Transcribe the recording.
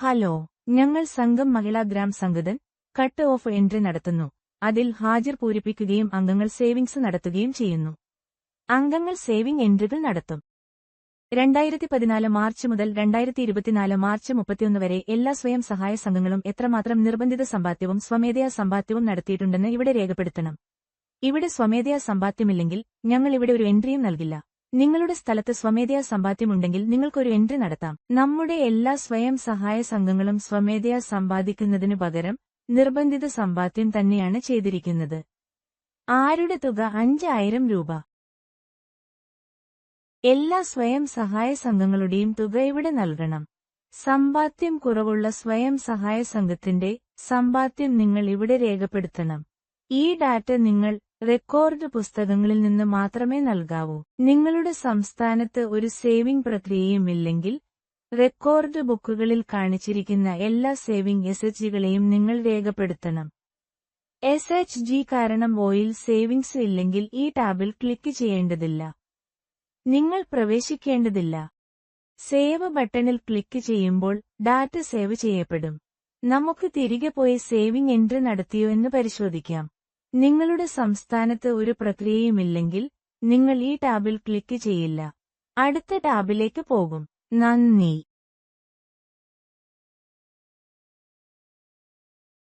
Hello ഞങ്ങൾ സംഘം Mahila Gram Sangathan cut off entry നടത്തുന്നു. അതിൽ ഹാജർ പൂരിപ്പിക്കുകയും അംഗങ്ങൾ സേവിങ്സ് നടത്തുകയും ചെയ്യുന്നു. അംഗങ്ങൾ സേവിംഗ് എൻട്രികൾ നടത്തും. രണ്ടായിരത്തി പതിനാല് മാർച്ച് മുതൽ രണ്ടായിരത്തി ഇരുപത്തിനാല് മാർച്ച് മുപ്പത്തിയൊന്ന് വരെ എല്ലാ സ്വയം സഹായ സംഘങ്ങളും എത്രമാത്രം നിർബന്ധിത സമ്പാദ്യവും സ്വമേധയാ സമ്പാദ്യവും നടത്തിയിട്ടുണ്ടെന്ന് ഇവിടെ രേഖപ്പെടുത്തണം. ഇവിടെ സ്വമേധയാ സമ്പാദ്യമില്ലെങ്കിൽ ഞങ്ങൾ ഇവിടെ ഒരു എൻട്രിയും നൽകില്ല. നിങ്ങളുടെ സ്ഥലത്ത് സ്വമേധയാ സമ്പാദ്യമുണ്ടെങ്കിൽ നിങ്ങൾക്കൊരു എൻട്രി നടത്താം. നമ്മുടെ എല്ലാ സ്വയം സഹായ സംഘങ്ങളും സ്വമേധയാ സമ്പാദിക്കുന്നതിനു പകരം നിർബന്ധിത സമ്പാദ്യം തന്നെയാണ് ചെയ്തിരിക്കുന്നത്. ആരുടെ തുക? അഞ്ചായിരം രൂപ. എല്ലാ സ്വയം സഹായ സംഘങ്ങളുടെയും തുക ഇവിടെ നൽകണം? സമ്പാദ്യം കുറവുള്ള സ്വയം സഹായ സംഘത്തിന്റെ സമ്പാദ്യം നിങ്ങൾ ഇവിടെ രേഖപ്പെടുത്തണം. ഈ ഡാറ്റ നിങ്ങൾ റെക്കോർഡ് പുസ്തകങ്ങളിൽ നിന്ന് മാത്രമേ നൽകാവൂ. നിങ്ങളുടെ സംസ്ഥാനത്ത് ഒരു സേവിംഗ് പ്രക്രിയയുമില്ലെങ്കിൽ റെക്കോർഡ് ബുക്കുകളിൽ കാണിച്ചിരിക്കുന്ന എല്ലാ സേവിംഗ് എസ് എച്ച് ജികളെയും നിങ്ങൾ രേഖപ്പെടുത്തണം. എസ് എച്ച് ജി കാരണം ഓയിൽ സേവിംഗ്സ് ഇല്ലെങ്കിൽ ഈ ടാബിൽ ക്ലിക്ക് ചെയ്യേണ്ടതില്ല. നിങ്ങൾ പ്രവേശിക്കേണ്ടതില്ല. സേവ് ബട്ടണിൽ ക്ലിക്ക് ചെയ്യുമ്പോൾ ഡാറ്റ സേവ് ചെയ്യപ്പെടും. നമുക്ക് തിരികെ പോയി സേവിംഗ് എൻട്രി നടത്തിയോ എന്ന് പരിശോധിക്കാം. നിങ്ങളുടെ സംസ്ഥാനത്ത് ഒരു പ്രക്രിയയുമില്ലെങ്കിൽ നിങ്ങൾ ഈ ടാബിൽ ക്ലിക്ക് ചെയ്യില്ല. അടുത്ത ടാബിലേക്ക് പോകും. നന്ദി.